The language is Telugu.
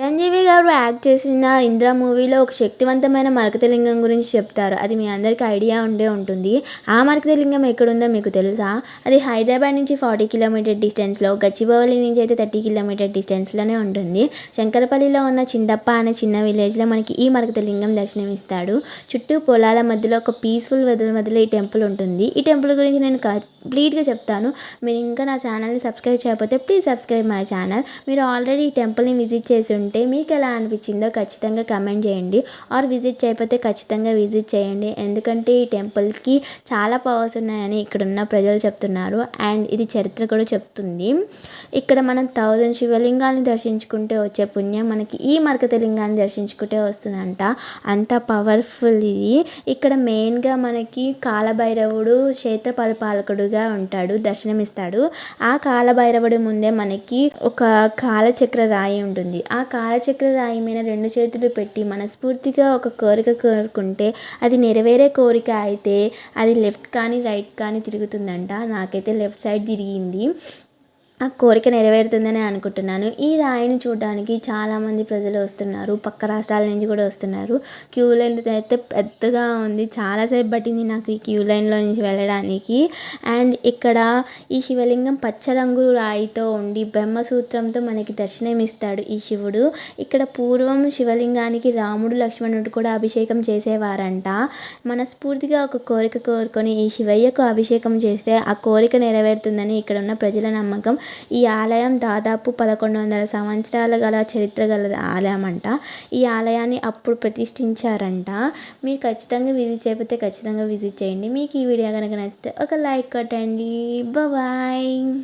చిరంజీవి గారు యాక్ట్ చేసిన ఇంద్ర మూవీలో ఒక శక్తివంతమైన మరకతలింగం గురించి చెప్తారు. అది మీ అందరికీ ఐడియా ఉండే ఉంటుంది. ఆ మరకతలింగం ఎక్కడుందో మీకు తెలుసా? అది హైదరాబాద్ నుంచి ఫార్టీ కిలోమీటర్ డిస్టెన్స్లో గచ్చిబౌలి నుంచి అయితే థర్టీ కిలోమీటర్ డిస్టెన్స్లోనే ఉంటుంది. శంకరపల్లిలో ఉన్న చిందప్ప అనే చిన్న విలేజ్లో మనకి ఈ మరకతలింగం దర్శనమిస్తాడు. చుట్టూ పొలాల మధ్యలో ఒక పీస్ఫుల్ వెదల మధ్యలో ఈ టెంపుల్ ఉంటుంది. ఈ టెంపుల్ గురించి నేను కంప్లీట్గా చెప్తాను. మీరు ఇంకా నా ఛానల్ని సబ్స్క్రైబ్ చేయకపోతే ప్లీజ్ సబ్స్క్రైబ్ మై ఛానల్. మీరు ఆల్రెడీ ఈ టెంపుల్ని విజిట్ చేసి ఉంటే మీకు ఎలా అనిపించిందో ఖచ్చితంగా కమెంట్ చేయండి. ఆర్ విజిట్ చేయకపోతే ఖచ్చితంగా విజిట్ చేయండి. ఎందుకంటే ఈ టెంపుల్కి చాలా పవర్స్ ఉన్నాయని ఇక్కడ ఉన్న ప్రజలు చెప్తున్నారు. అండ్ ఇది చరిత్ర కూడా చెప్తుంది. ఇక్కడ మనం థౌజండ్ శివలింగాన్ని దర్శించుకుంటే వచ్చే పుణ్యం మనకి ఈ మరకతలింగాన్ని దర్శించుకుంటే వస్తుందంట. అంత పవర్ఫుల్ ఇది. ఇక్కడ మెయిన్గా మనకి కాలభైరవుడు క్షేత్ర పరిపాలకుడుగా ఉంటాడు దర్శనమిస్తాడు. ఆ కాలభైరవుడి ముందే మనకి ఒక కాలచక్ర రాయి ఉంటుంది. ఆ కాలచక్ర రాయి మీద రెండు చేతులు పెట్టి మనస్ఫూర్తిగా ఒక కోరిక కోరుకుంటే అది నెరవేరే కోరిక అయితే అది లెఫ్ట్ కానీ రైట్ కానీ తిరుగుతుందంట. నాకైతే లెఫ్ట్ సైడ్ తిరిగింది. ఆ కోరిక నెరవేరుతుందని అనుకుంటున్నాను. ఈ రాయిని చూడడానికి చాలామంది ప్రజలు వస్తున్నారు. పక్క రాష్ట్రాల నుంచి కూడా వస్తున్నారు. క్యూ లైన్ అయితే పెద్దగా ఉంది. చాలాసేపు పట్టింది నాకు ఈ క్యూ లైన్లో నుంచి వెళ్ళడానికి. అండ్ ఇక్కడ ఈ శివలింగం పచ్చ రంగు రాయితో ఉండి బ్రహ్మసూత్రంతో మనకి దర్శనమిస్తాడు ఈ శివుడు. ఇక్కడ పూర్వం శివలింగానికి రాముడు లక్ష్మణుడు కూడా అభిషేకం చేసేవారంట. మనస్ఫూర్తిగా ఒక కోరిక కోరుకొని ఈ శివయ్యకు అభిషేకం చేస్తే ఆ కోరిక నెరవేరుతుందని ఇక్కడ ఉన్న ప్రజల నమ్మకం. ఈ ఆలయం దాదాపు పదకొండు వందల సంవత్సరాల గల చరిత్ర గల ఆలయం అంట. ఈ ఆలయాన్ని అప్పుడు ప్రతిష్ఠించారంట. మీరు ఖచ్చితంగా విజిట్ చేయకపోతే ఖచ్చితంగా విజిట్ చేయండి. మీకు ఈ వీడియో కనుక నచ్చితే ఒక లైక్ కొట్టండి. బాయ్